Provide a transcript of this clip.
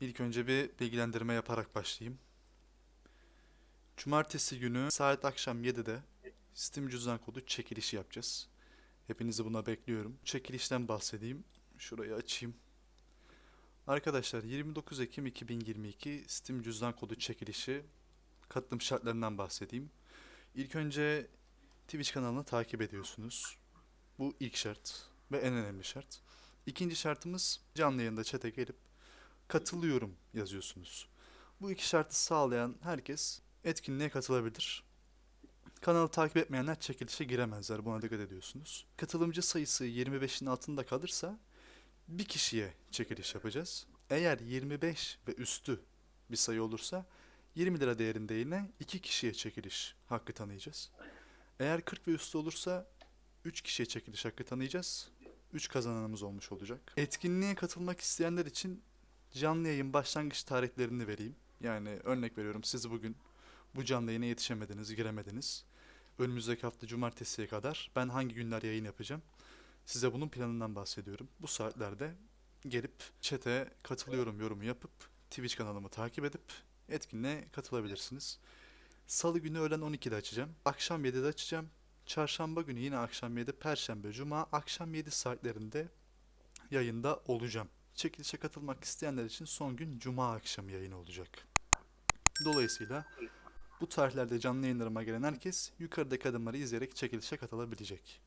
İlk önce bir bilgilendirme yaparak başlayayım. Cumartesi günü saat akşam 7'de Steam cüzdan kodu çekilişi yapacağız. Hepinizi buna bekliyorum. Çekilişten bahsedeyim. Şurayı açayım. Arkadaşlar 29 Ekim 2022 Steam cüzdan kodu çekilişi katılım şartlarından bahsedeyim. İlk önce Twitch kanalını takip ediyorsunuz. Bu ilk şart ve en önemli şart. İkinci şartımız canlı yayında chat'e gelip katılıyorum yazıyorsunuz. Bu iki şartı sağlayan herkes etkinliğe katılabilir. Kanalı takip etmeyenler çekilişe giremezler. Buna dikkat ediyorsunuz. Katılımcı sayısı 25'in altında kalırsa bir kişiye çekiliş yapacağız. Eğer 25 ve üstü bir sayı olursa 20 lira değerinde yine iki kişiye çekiliş hakkı tanıyacağız. Eğer 40 ve üstü olursa 3 kişiye çekiliş hakkı tanıyacağız. 3 kazananımız olmuş olacak. Etkinliğe katılmak isteyenler için canlı yayın başlangıç tarihlerini vereyim. Yani örnek veriyorum siz bugün bu canlı yayına yetişemediniz, giremediniz. Önümüzdeki hafta cumartesiye kadar ben hangi günler yayın yapacağım? Size bunun planından bahsediyorum. Bu saatlerde gelip chat'e katılıyorum yorumu yapıp Twitch kanalımı takip edip etkinliğe katılabilirsiniz. Salı günü öğlen 12'de açacağım. Akşam 7'de açacağım. Çarşamba günü yine akşam 7, Perşembe, Cuma akşam 7 saatlerinde yayında olacağım. Çekilişe katılmak isteyenler için son gün Cuma akşamı yayın olacak. Dolayısıyla bu tarihlerde canlı yayınlarıma gelen herkes yukarıdaki adımları izleyerek çekilişe katılabilecek.